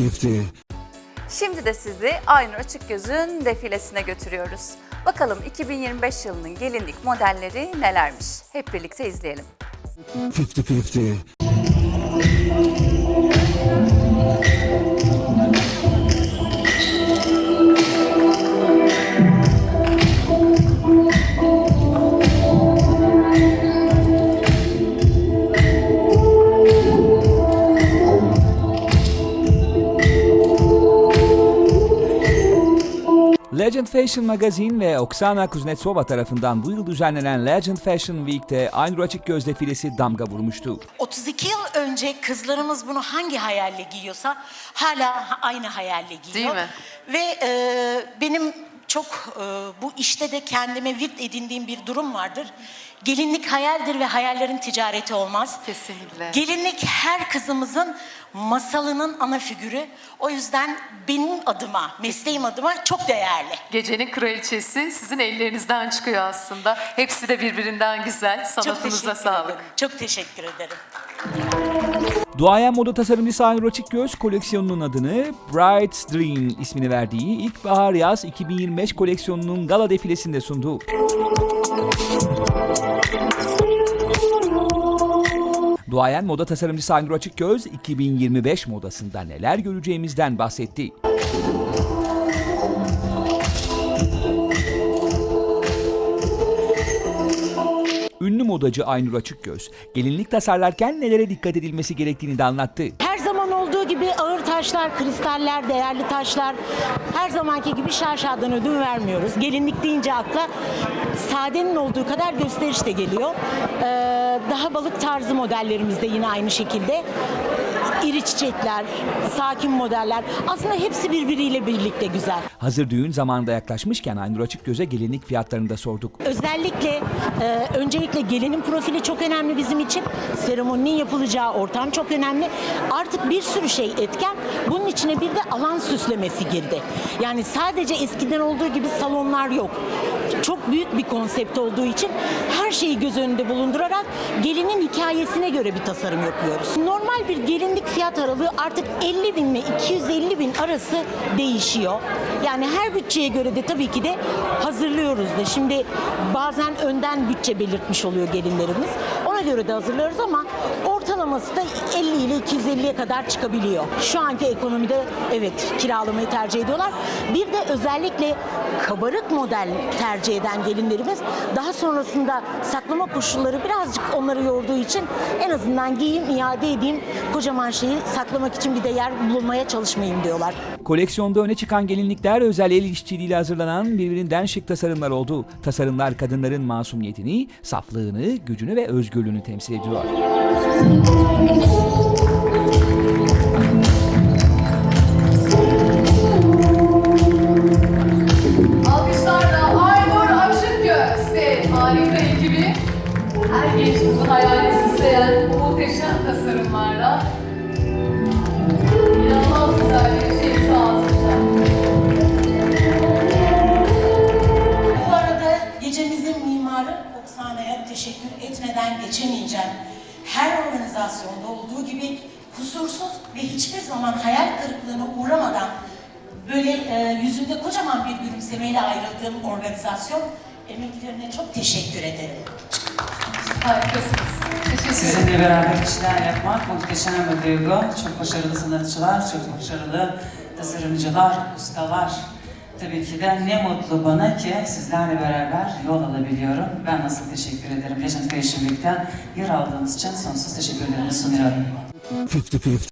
50. Şimdi de sizi Aynur Açıkgöz'ün defilesine götürüyoruz. Bakalım 2025 yılının gelinlik modelleri nelermiş? Hep birlikte izleyelim. 50-50. Legend Fashion Magazine ve Oksana Kuznetsova tarafından bu yıl düzenlenen Legend Fashion Week'te Aynur Açıkgöz defilesi damga vurmuştu. 32 yıl önce kızlarımız bunu hangi hayalle giyiyorsa hala aynı hayalle giyiyor. Değil mi? Ve e, benim çok e, bu işte de kendime virt edindiğim bir durum vardır. Gelinlik hayaldir ve hayallerin ticareti olmaz. Kesinlikle. Gelinlik her kızımızın masalının ana figürü. O yüzden benim adıma, mesleğim adıma çok değerli. Gecenin kraliçesi sizin ellerinizden çıkıyor aslında. Hepsi de birbirinden güzel. Çok Sanatınıza teşekkür sağlık. ederim. Çok teşekkür ederim. Duayen moda tasarımcısı Aynur Açıkgöz koleksiyonunun adını Bright Dream ismini verdiği İlkbahar Yaz 2025 koleksiyonunun gala defilesinde sundu. Duayen moda tasarımcısı Aynur Açıkgöz 2025 modasında neler göreceğimizden bahsetti. Modacı Aynur Açıkgöz, gelinlik tasarlarken nelere dikkat edilmesi gerektiğini de anlattı. Her zaman olduğu gibi ağır taşlar, kristaller, değerli taşlar her zamanki gibi şarşadan ödün vermiyoruz. Gelinlik deyince akla sadenin olduğu kadar gösteriş de geliyor. Ee, daha balık tarzı modellerimizde yine aynı şekilde iri çiçekler, sakin modeller aslında hepsi birbiriyle birlikte güzel. Hazır düğün zamanında yaklaşmışken Aynur Açıkgöz'e gelinlik fiyatlarını da sorduk. Özellikle e, öncelikle gelinin profili çok önemli bizim için. Seremoninin yapılacağı ortam çok önemli. Artık bir sürü şey etken. Bunun içine bir de alan süslemesi girdi. Yani sadece eskiden olduğu gibi salonlar yok. Çok büyük bir konsept olduğu için her şeyi göz önünde bulundurarak gelinin hikayesine göre bir tasarım yapıyoruz. Normal bir gelinlik fiyat aralığı artık 50 bin ile 250 bin arası değişiyor. Yani her bütçeye göre de tabii ki de hazırlıyoruz da. Şimdi bazen önden bütçe belirtmiş oluyor gelinlerimiz. Ona göre de hazırlıyoruz ama ortalaması da 50 ile 250'ye kadar çıkabiliyor. Şu anki ekonomide evet kiralamayı tercih ediyorlar. Bir de özellikle kabarık model tercih eden gelinlerimiz daha sonrasında saklama koşulları birazcık onları yorduğu için en azından giyeyim, iade edeyim, kocaman şeyi saklamak için bir de yer bulmaya çalışmayayım diyorlar. Koleksiyonda öne çıkan gelinlikler özel el işçiliğiyle hazırlanan birbirinden şık tasarımlar oldu. Tasarımlar kadınların masumiyetini, saflığını, gücünü ve özgürlüğünü temsil ediyor. Alkışlarla Aynur Açıkgöz ve harika ekibi her gençimizin hayalini süsleyen muhteşem tasarımlarla kusursuz ve hiçbir zaman hayal kırıklığına uğramadan böyle e, yüzünde kocaman bir gülümsemeyle ayrıldığım organizasyon emeklerine çok teşekkür ederim. Harikasınız. Teşekkür. Sizinle beraber işler yapmak muhteşem bir duygu. Çok başarılı sanatçılar, çok başarılı tasarımcılar, ustalar. Tabii ki de ne mutlu bana ki sizlerle beraber yol alabiliyorum. Ben nasıl teşekkür ederim Legend Fashion Week'ten yer aldığınız için sonsuz teşekkürlerimi sunuyorum. 50-50.